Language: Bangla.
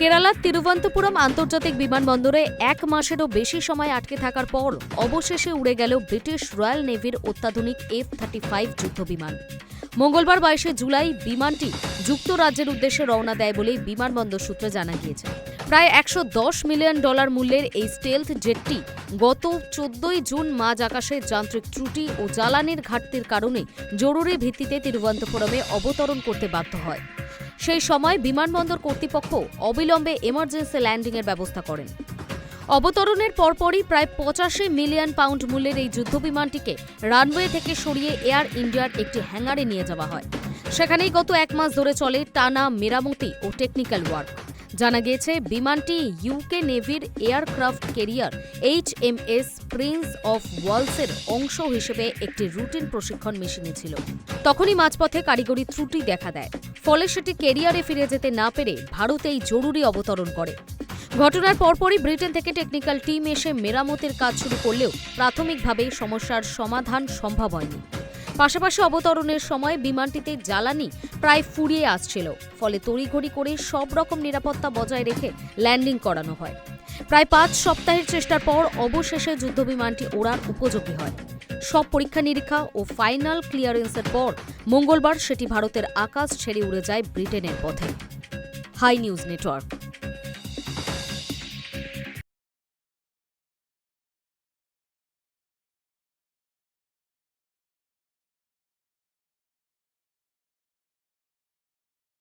কেরালার তিরুবন্তপুরম আন্তর্জাতিক বিমানবন্দরে এক মাসেরও বেশি সময় আটকে থাকার পর অবশেষে উড়ে গেল ব্রিটিশ রয়্যাল নেভির অত্যাধুনিক এফ থার্টি ফাইভ যুদ্ধবিমান। মঙ্গলবার বাইশে জুলাই বিমানটি যুক্তরাজ্যের উদ্দেশ্যে রওনা দেয় বলে বিমানবন্দর সূত্রে জানা গিয়েছে। প্রায় একশো দশ মিলিয়ন ডলার মূল্যের এই স্টেলথ জেটটি গত চোদ্দই জুন মাঝ আকাশে যান্ত্রিক ত্রুটি ও জ্বালানির ঘাটতির কারণে জরুরি ভিত্তিতে তিরুবন্তপুরমে অবতরণ করতে বাধ্য হয়। সেই সময় বিমানবন্দর কর্তৃপক্ষ অবিলম্বে এমার্জেন্সি ল্যান্ডিংয়ের ব্যবস্থা করেন। অবতরণের পরপরই প্রায় পঁচাশি মিলিয়ন পাউন্ড মূল্যের এই যুদ্ধবিমানটিকে রানওয়ে থেকে সরিয়ে এয়ার ইন্ডিয়ার একটি হ্যাঙ্গারে নিয়ে যাওয়া হয়। সেখানেই গত এক মাস ধরে চলে টানা মেরামতি ও টেকনিক্যাল ওয়ার্ক জানা গিয়েছে, বিমানটি UK নেভির aircraft carrier H M S Prince of ওয়ালসের অংশ হিসেবে একটি রুটিন প্রশিক্ষণ মেশিনে ছিল। তখনই মাঝপথে কারিগরি ত্রুটি দেখা দেয়। ফলে সেটি কেরিয়ারে ফিরে যেতে না পেরে ভারতেই জরুরি অবতরণ করে। ঘটনার পরপরই ব্রিটেন থেকে টেকনিক্যাল টিম এসে মেরামতের কাজ শুরু করলেও প্রাথমিকভাবে সমস্যার সমাধান সম্ভব হয়নি। পাশাপাশি অবতরণের সময় বিমানটিতে জ্বালানি প্রায় ফুরিয়ে আসছিল, ফলে তড়িঘড়ি করে সব রকম নিরাপত্তা বজায় রেখে ল্যান্ডিং করানো হয়। প্রায় পাঁচ সপ্তাহের চেষ্টার পর অবশেষে যুদ্ধবিমানটি ওড়ার উপযোগী হয়। সব পরীক্ষা নিরীক্ষা ও ফাইনাল ক্লিয়ারেন্সের পর মঙ্গলবার সেটি ভারতের আকাশ ছেড়ে উড়ে যায় ব্রিটেনের পথে। Hi news network.